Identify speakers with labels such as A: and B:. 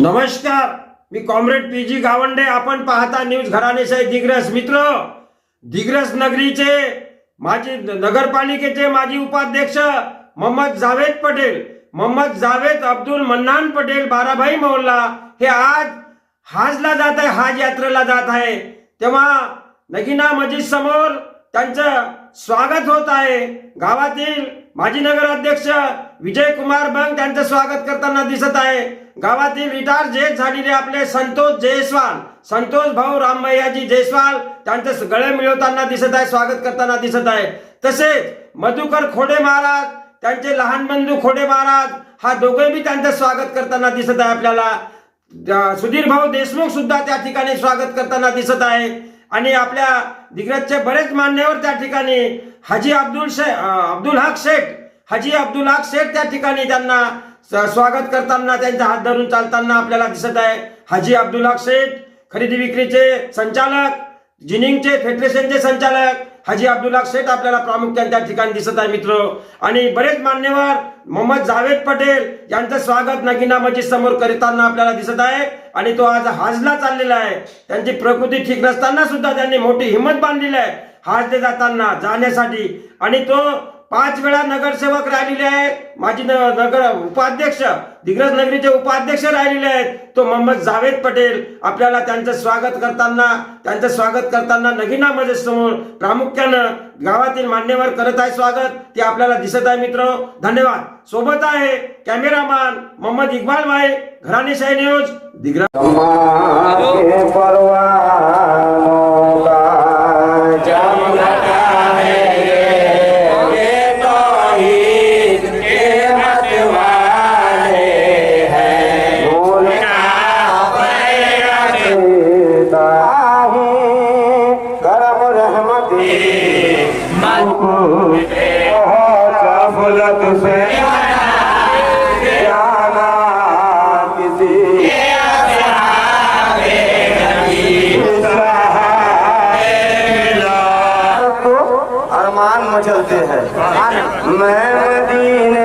A: नमस्कार मी comrade P G Gawande. आपण पाहता न्यूज घराणेशाही दिग्रस मित्र. दिग्रस नगरीचे माजी नगरपालिकेचे माजी उपाध्यक्ष मोहम्मद जावेद पटेल. मोहम्मद जावेद अब्दुल मन्नान पटेल बाराभाई मोहल्ला हे आज हाजला जात आहे हाज यात्रेला जात आहे. तेव्हा नगिना मस्जिद समोर त्यांचं स्वागत होत आहे. गावातील माजी नगराध्यक्ष विजय कुमार बंग त्यांचं स्वागत करताना दिसत आहे. गावातील रिटायर जे झालेले आपले संतोष जयस्वाल संतोष भाऊ रामभैयाजी जयस्वाल त्यांचं गळे मिळवताना दिसत आहे स्वागत करताना दिसत आहे. तसेच मधुकर खोडे महाराज त्यांचे लहान बंधू खोडे महाराज हा दोघे बी त्यांचं स्वागत करताना दिसत आहे आपल्याला. सुधीर भाऊ देशमुख सुद्धा त्या ठिकाणी स्वागत करताना दिसत आहे. आणि आपल्या दिग्रजचे बरेच मान्यवर त्या ठिकाणी हाजी अब्दुल शे अब्दुल हक शेख हाजी अब्दुल हक शेख त्या ठिकाणी त्यांना स्वागत करताना त्यांचा हात धरून चालताना आपल्याला दिसत आहे. हाजी अब्दुल हक शेख खरेदी विक्रीचे संचालक जिनिंगचे फेडरेशनचे संचालक हाजी अब्दुल्ला हक शेख आपल्याला प्रामुख्याने त्या ठिकाणी दिसत आहे मित्र. आणि बरेच मान्यवर मोहम्मद जावेद पटेल यांचं स्वागत नगिना मस्जिद समोर करताना आपल्याला दिसत आहे. आणि तो आज हाजला चाललेला आहे. त्यांची प्रकृती ठीक नसताना सुद्धा त्यांनी मोठी हिंमत बांधलेली आहे. हाजले जाताना जाण्यासाठी. आणि तो पाच वेळा नगरसेवक राहिलेले आहेत. माजी नगर उपाध्यक्ष दिग्रज नगरीचे उपाध्यक्ष राहिलेले आहेत. तो मोहम्मद जावेद पटेल. आपल्याला त्यांचं स्वागत करताना त्यांचं स्वागत करताना नगिना मस्जिद समोर प्रामुख्यानं गावातील मान्यवर करत आहे स्वागत. ते आपल्याला दिसत आहे मित्र. धन्यवाद. सोबत आहे कॅमेरामॅन मोहम्मद इक्बाल भाई. घराणेशाही न्यूज दिग्रज
B: से जाना किसी अरमान। मचलते हैं मैं मदीने